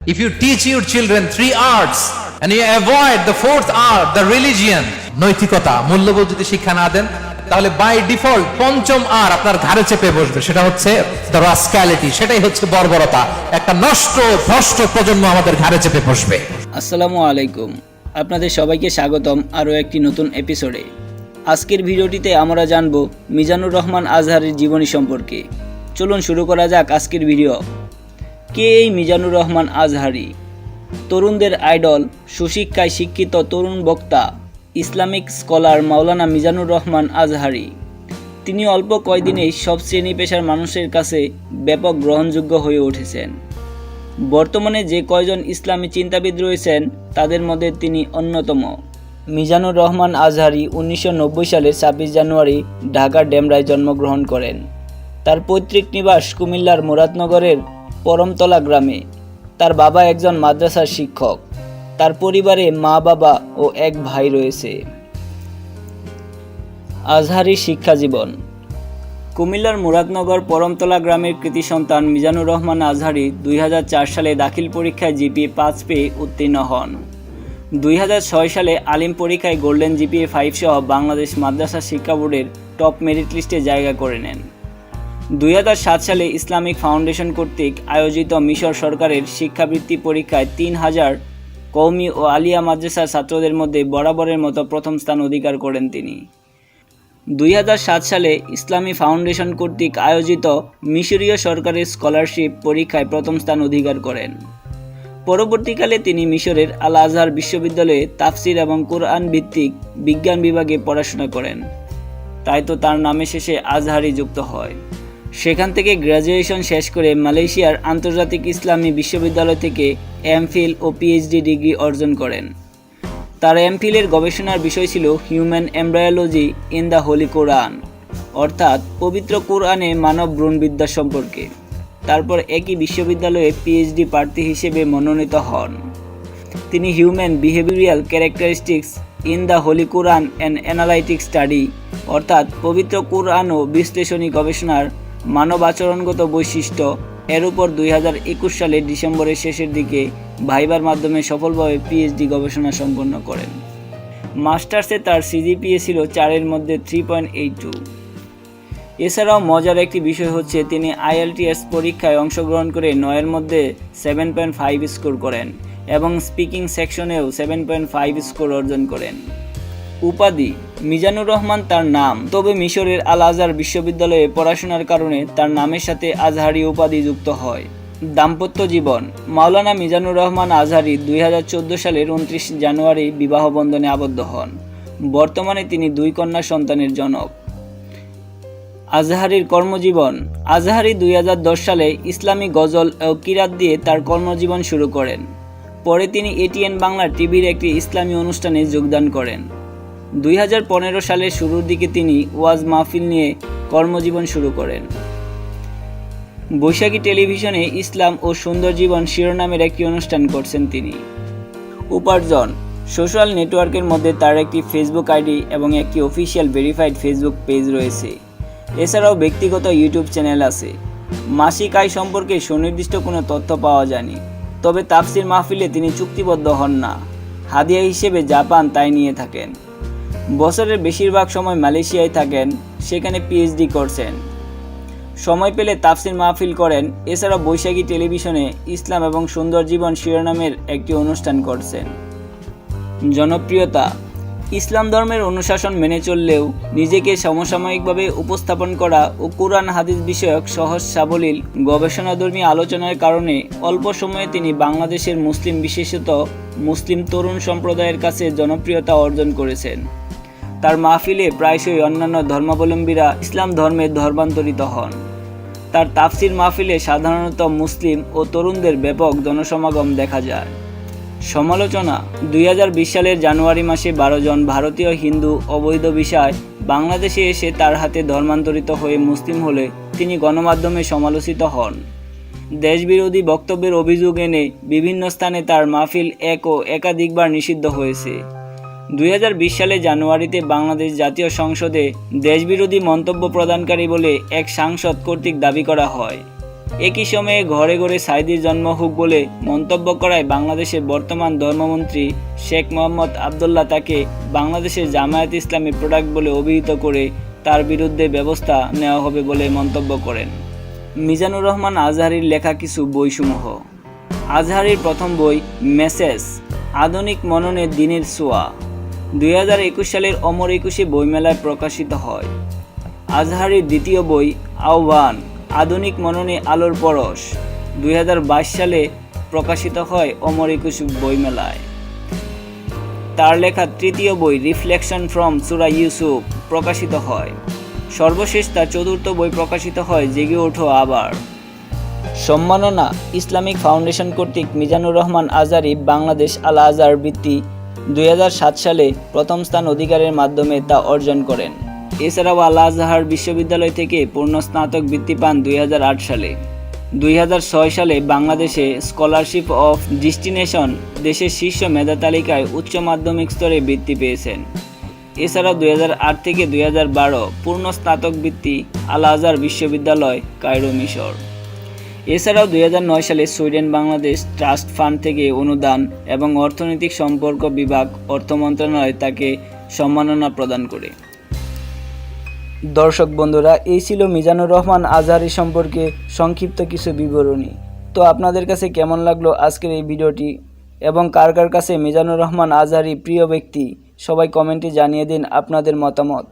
If you teach your children three arts and you avoid the fourth art, the religion, নৈতিকতা মূল্যবোধ যদি শিক্ষা না দেন তাহলে বাই ডিফল্ট পঞ্চম আর আপনার ঘাড়ে চেপে বসবে। সেটা হচ্ছে দ্য সেটাই হচ্ছে বর্বরতা। একটা নষ্ট ভ্রষ্ট প্রজন্ম আমাদের ঘাড়ে চেপে বসবে। আসসালামু আলাইকুম। আপনাদের সবাইকে স্বাগতম আরও একটি নতুন এপিসোডে আজকের ভিডিওটিতে আমরা জানব মিজানুর রহমান আজহারের জীবনী সম্পর্কে। চলুন শুরু করা যাক আজকের ভিডিও। কে এই মিজানুর রহমান আজহারি? তরুণদের আইডল, সুশিক্ষায় শিক্ষিত তরুণ বক্তা, ইসলামিক স্কলার মাওলানা মিজানুর রহমান আজহারি। তিনি অল্প কয়দিনেই সব শ্রেণি পেশার মানুষের কাছে ব্যাপক গ্রহণযোগ্য হয়ে উঠেছেন। বর্তমানে যে কয়জন ইসলামী চিন্তাবিদ রয়েছেন, তাদের মধ্যে তিনি অন্যতম। মিজানুর রহমান আজহারি উনিশশো নব্বই সালের ছাব্বিশ জানুয়ারি ঢাকার ডেমরায় জন্মগ্রহণ করেন। তার পৈতৃক নিবাস কুমিল্লার মুরাদনগরের পরমতলা গ্রামে। তার বাবা একজন মাদ্রাসার শিক্ষক। তার পরিবারে মা, বাবা ও এক ভাই রয়েছে। আজহারি শিক্ষা জীবন। কুমিল্লার মুরাদনগর পরমতলা গ্রামের কৃতি সন্তান মিজানুর রহমান আজহারি দুই হাজার চার সালে দাখিল পরীক্ষায় জিপিএ পাঁচ পেয়ে উত্তীর্ণ হন। দুই হাজার ছয় সালে আলিম পরীক্ষায় গোল্ডেন জিপিএ ফাইভ সহ বাংলাদেশ মাদ্রাসা শিক্ষা বোর্ডের টপ মেরিট লিস্টে জায়গা করে নেন। দুই হাজার সাত সালে ইসলামিক ফাউন্ডেশন কর্তৃক আয়োজিত মিশর সরকারের শিক্ষাবৃত্তি পরীক্ষায় তিন হাজার কৌমি ও আলিয়া মাদ্রাসার ছাত্রদের মধ্যে বরাবরের মতো প্রথম স্থান অধিকার করেন তিনি। দুই হাজার সাত সালে ইসলামী ফাউন্ডেশন কর্তৃক আয়োজিত মিশরীয় সরকারের স্কলারশিপ পরীক্ষায় প্রথম স্থান অধিকার করেন। পরবর্তীকালে তিনি মিশরের আল আজহার বিশ্ববিদ্যালয়ে তাফসির এবং কোরআন ভিত্তিক বিজ্ঞান বিভাগে পড়াশোনা করেন। তাই তো তার নামে শেষে আজহারি যুক্ত হয়। সেখান থেকে গ্র্যাজুয়েশন শেষ করে মালয়েশিয়ার আন্তর্জাতিক ইসলামী বিশ্ববিদ্যালয় থেকে এমফিল ও পিএইচডি ডিগ্রি অর্জন করেন। তার এমফিলের গবেষণার বিষয় ছিল human embryology in the holy Quran, অর্থাৎ পবিত্র কোরআনে মানব ভ্রূণবিদ্যা সম্পর্কে। তারপর একই বিশ্ববিদ্যালয়ে পিএইচডি প্রার্থী হিসেবে মনোনীত হন। তিনি human behavioural characteristics in the holy Quran and analytic study, অর্থাৎ পবিত্র কোরআন ও বিশ্লেষণী গবেষণার মানব আচরণগত বৈশিষ্ট্য এর উপর দুই সালের ডিসেম্বরের শেষের দিকে ভাইবার মাধ্যমে সফলভাবে পিএইচডি গবেষণা সম্পন্ন করেন। মাস্টার্সে তার সিজিপিএ ছিল চারের মধ্যে থ্রি পয়েন্ট এইট টু এছাড়াও মজার একটি বিষয় হচ্ছে তিনি আইএলটিএস পরীক্ষায় অংশগ্রহণ করে নয়ের মধ্যে সেভেন পয়েন্ট ফাইভ স্কোর করেন এবং স্পিকিং সেকশনেও সেভেন পয়েন্ট ফাইভ স্কোর অর্জন করেন। উপাধি। মিজানুর রহমান তার নাম। তবে মিশরের আল আজহার বিশ্ববিদ্যালয়ে পড়াশোনার কারণে তার নামের সাথে আজহারি উপাধি যুক্ত হয়। দাম্পত্য জীবন। মাওলানা মিজানুর রহমান আজহারি দুই হাজার চোদ্দ সালের উনত্রিশ জানুয়ারি বিবাহ বন্ধনে আবদ্ধ হন। বর্তমানে তিনি দুই কন্যা সন্তানের জনক। আজহারির কর্মজীবন। আজহারি দুই হাজার দশ সালে ইসলামী গজল ও কিরাত দিয়ে তার কর্মজীবন শুরু করেন। পরে তিনি এটিএন বাংলা টিভির একটি ইসলামী অনুষ্ঠানে যোগদান করেন। দুই হাজার পনেরো সালের শুরুর দিকে তিনি ওয়াজ মাহফিল নিয়ে কর্মজীবন শুরু করেন। বৈশাখী টেলিভিশনে ইসলাম ও সুন্দর জীবন শিরোনামের একটি অনুষ্ঠান করছেন তিনি। উপার্জন, সোশ্যাল নেটওয়ার্কের মধ্যে তার একটি ফেসবুক আইডি এবং একটি অফিসিয়াল ভেরিফাইড ফেসবুক পেজ রয়েছে। এছাড়াও ব্যক্তিগত ইউটিউব চ্যানেল আছে। মাসিক আয় সম্পর্কে সুনির্দিষ্ট কোনো তথ্য পাওয়া যায়নি, তবে তাফসির মাহফিলে তিনি চুক্তিবদ্ধ হন না। হাদিয়া হিসেবে জাপান তাই নিয়ে থাকেন। বছরের বেশিরভাগ সময় মালয়েশিয়ায় থাকেন, সেখানে পিএইচডি করছেন। সময় পেলে তাফসির মাহফিল করেন এছাড়া বৈশাখী টেলিভিশনে ইসলাম এবং সুন্দর জীবন শিরোনামের একটি অনুষ্ঠান করছেন। জনপ্রিয়তা, ইসলাম ধর্মের অনুশাসন মেনে চললেও নিজেকে সমসাময়িকভাবে উপস্থাপন করা ও কোরআন হাদিস বিষয়ক সহজ সাবলীল গবেষণাধর্মী আলোচনার কারণে অল্প সময়ে তিনি বাংলাদেশের মুসলিম বিশেষত মুসলিম তরুণ সম্প্রদায়ের কাছে জনপ্রিয়তা অর্জন করেছেন। তার মাহফিলে প্রায়শই অন্যান্য ধর্মাবলম্বীরা ইসলাম ধর্মে ধর্মান্তরিত হন। তার তাফসির মাহফিলে সাধারণত মুসলিম ও তরুণদের ব্যাপক জনসমাগম দেখা যায়। সমালোচনা, দুই হাজার বিশ সালের জানুয়ারি মাসে বারো জন ভারতীয় হিন্দু অবৈধ বিষয় বাংলাদেশে এসে তার হাতে ধর্মান্তরিত হয়ে মুসলিম হলে তিনি গণমাধ্যমে সমালোচিত হন। দেশবিরোধী বক্তব্যের অভিযোগ এনে বিভিন্ন স্থানে তার মাহফিল এক ও একাধিকবার নিষিদ্ধ হয়েছে। দুই হাজার বিশ সালে জানুয়ারিতে বাংলাদেশ জাতীয় সংসদে দেশবিরোধী মন্তব্য প্রদানকারী বলে এক সাংসদ কর্তৃক দাবি করা হয়। একই সময়ে ঘরে ঘরে সাইদির জন্ম হোক বলে মন্তব্য করায় বাংলাদেশের বর্তমান ধর্মমন্ত্রী শেখ মোহাম্মদ আবদুল্লাহ তাকে বাংলাদেশের জামায়াত ইসলামী প্রোডাক্ট বলে অভিহিত করে তার বিরুদ্ধে ব্যবস্থা নেওয়া হবে বলে মন্তব্য করেন। মিজানুর রহমান আজহারির লেখা কিছু বইসমূহ। আজহারির প্রথম বই মেসেজ আধুনিক মননের দিনের সোয়া। দুই সালের অমর একুশে বইমেলায় প্রকাশিত হয়। আজহারির দ্বিতীয় বই, আহ্বান, আধুনিক মননে আলোর পরশ, দুই হাজার বাইশ সালে প্রকাশিত হয় অমর একুশ বইমেলায়। তার লেখা তৃতীয় বই রিফ্লেকশন ফ্রম সুরা ইউসুফ প্রকাশিত হয়। সর্বশেষ তার চতুর্থ বই প্রকাশিত হয়, জেগে ওঠো আবার। সম্মাননা ইসলামিক ফাউন্ডেশন কর্তৃক মিজানুর রহমান আজারি বাংলাদেশ আল আজহার বৃত্তি দুই হাজার সাত সালে প্রথম স্থান অধিকারের মাধ্যমে তা অর্জন করেন। এছাড়াও আল আজহার বিশ্ববিদ্যালয় থেকে পূর্ণ স্নাতক বৃত্তি পান দুই হাজার আট সালে। দুই হাজার ছয় সালে বাংলাদেশে স্কলারশিপ অফ ডিস্টিনেশন দেশের শীর্ষ মেধা তালিকায় উচ্চ মাধ্যমিক স্তরে বৃত্তি পেয়েছেন। এছাড়াও দুই থেকে দুই হাজার বারো পূর্ণ স্নাতক বৃত্তি আল আজহার বিশ্ববিদ্যালয় কায়রো মিশর। এছাড়াও দু হাজার নয় সালে সুইডেন বাংলাদেশ ট্রাস্ট ফান্ড থেকে অনুদান এবং অর্থনৈতিক সম্পর্ক বিভাগ অর্থ মন্ত্রণালয় তাকে সম্মাননা প্রদান করে। দর্শক বন্ধুরা, এই ছিল মিজানুর রহমান আজহারি সম্পর্কে সংক্ষিপ্ত কিছু বিবরণী। তো আপনাদের কাছে কেমন লাগল আজকের এই ভিডিওটি এবং কার কার কাছে মিজানুর রহমান আজহারি প্রিয় ব্যক্তি, সবাই কমেন্টে জানিয়ে দিন আপনাদের মতামত।